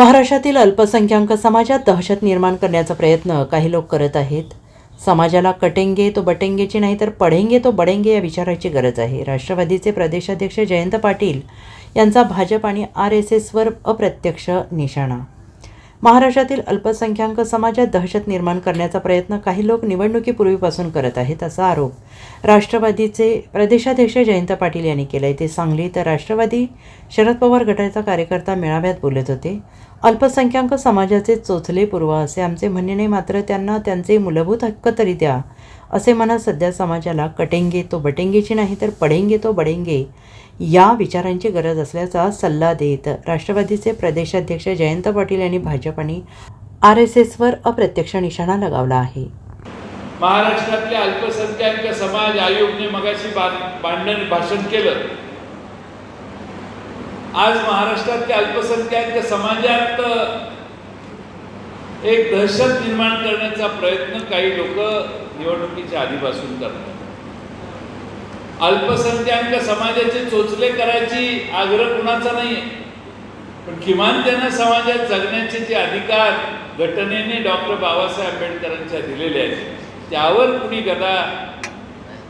महाराष्ट्रातील अल्पसंख्याक समाजात दहशत निर्माण करण्याचा प्रयत्न काही लोक करत आहेत. समाजाला कटेंगे तो बटेंगेची नाही तर पढेंगे तो बडेंगे या विचाराची गरज आहे. राष्ट्रवादीचे प्रदेशाध्यक्ष जयंत पाटील यांचा भाजप आणि आर एस एसवर अप्रत्यक्ष निशाणा महाराष्ट्रातील अल्पसंख्याक समाजात दहशत निर्माण करण्याचा प्रयत्न काही लोक निवडणुकीपूर्वीपासून करत आहेत असा आरोप राष्ट्रवादीचे प्रदेशाध्यक्ष जयंत पाटील यांनी केलाय. आहे ते सांगली तर राष्ट्रवादी शरद पवार गटाचा कार्यकर्ता मेळाव्यात बोलत होते. अल्पसंख्याक समाजाचे चोचले पूर्व असे आमचे म्हणणे मात्र त्यांना त्यांचे मूलभूत हक्क तरी द्या. असे म्हणत सध्या समाजाला कटेंगे तो बटेंगेची नाही तर पडेंगे तो बडेंगे या विचारांची गरज असल्याचा सल्ला देत राष्ट्रवादीचे प्रदेशाध्यक्ष जयंत पाटील यांनी भाजप आणि आर एस एसवर अप्रत्यक्ष निशाणा लगावला आहे. महाराष्ट्रातल्या अल्पसंख्याक समाज आयोगने मगाशी भांडण भाषण केलं. आज महाराष्ट्रातल्या अल्पसंख्याक समाजात एक दहशत निर्माण करण्याचा प्रयत्न काही लोक निवडणुकीच्या आधीपासून करतात अल्पसंख्याक समाजाचे चोचले करायची आग्रह कुणाचा नाही पण किमान त्यांना समाजात जगण्याचे जे अधिकार घटनेने डॉक्टर बाबासाहेब आंबेडकरांच्या दिलेले आहेत त्यावर कुणी गदा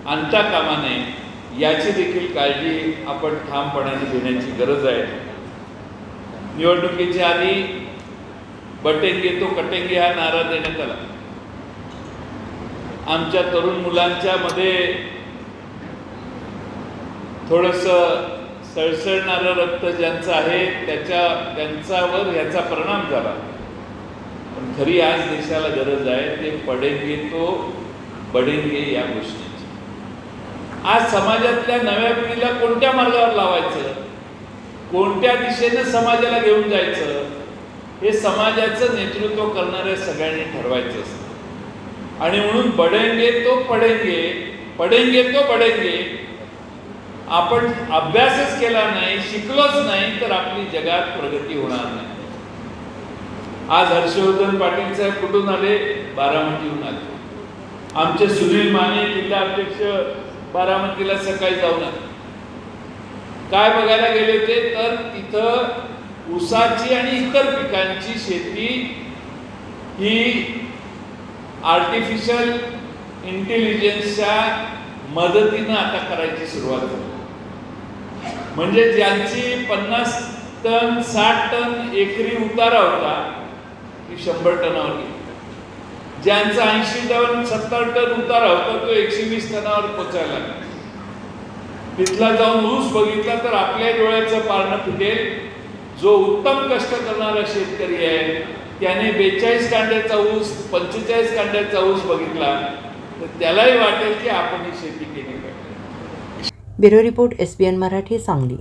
आणता कामा नये याची देखील काळजी आपण ठामपणाने घेण्याची गरज आहे. निवडणुकीच्या आधी बटेंगे तो कटेंगे हा नारा देण्यात आला. आमच्या तरुण मुलांच्या मध्ये थोडस सळसळणारं रक्त ज्यांचं आहे त्याच्या त्यांच्यावर ह्याचा परिणाम झाला. पण खरी आज देशाला गरज आहे ते पडेंगे तो बडेंगे या गोष्टीची. आज समाजातल्या नव्या पिढीला कोणत्या मार्गावर लावायचं? कोणत्या दिशेनं समाजाला घेऊन जायचं? हे समाजाचं नेतृत्व करणाऱ्या सगळ्यांनी ठरवायचं असतं. आणि म्हणून बडेंगे तो पडेंगे पडेंगे तो बडेंगे आपण अभ्यासच केला नाही शिकलोच नाही तर आपली जगात प्रगती होणार नाही. आज हर्षवर्धन पाटील साहेब कुठून आले? बारामतीहून आले. आमचे सुनील माने जिल्हा अध्यक्ष बारामतीला सकाळी जाऊन आले. काय बघायला गेले ते तर तिथं ऊसाची आणि इतर पिकांची शेती ही आर्टिफिशियल इंटेलिजन्सच्या मदतीनं आता करायची सुरुवात झाली. म्हणजे ज्यांची पन्नास टन साठ टन एकरी उतारा होता ती शंभर टनावर गेली. ज्यांचा ऐंशी टन सत्तर टन उतारा होता तो एकशे वीस टनावर पोचायला लागला. तिथला जाऊन ऊस बघितला तर आपल्या डोळ्याचं पारणं फुटेल. जो उत्तम कष्ट करणारा शेतकरी आहे त्याने बेचाळीस कांड्याचा ऊस पंचेचाळीस कांड्याचा ऊस बघितला तर त्यालाही वाटेल की आपण ही शेती केली पाहिजे. Bureau report S B N Marathi Sangli.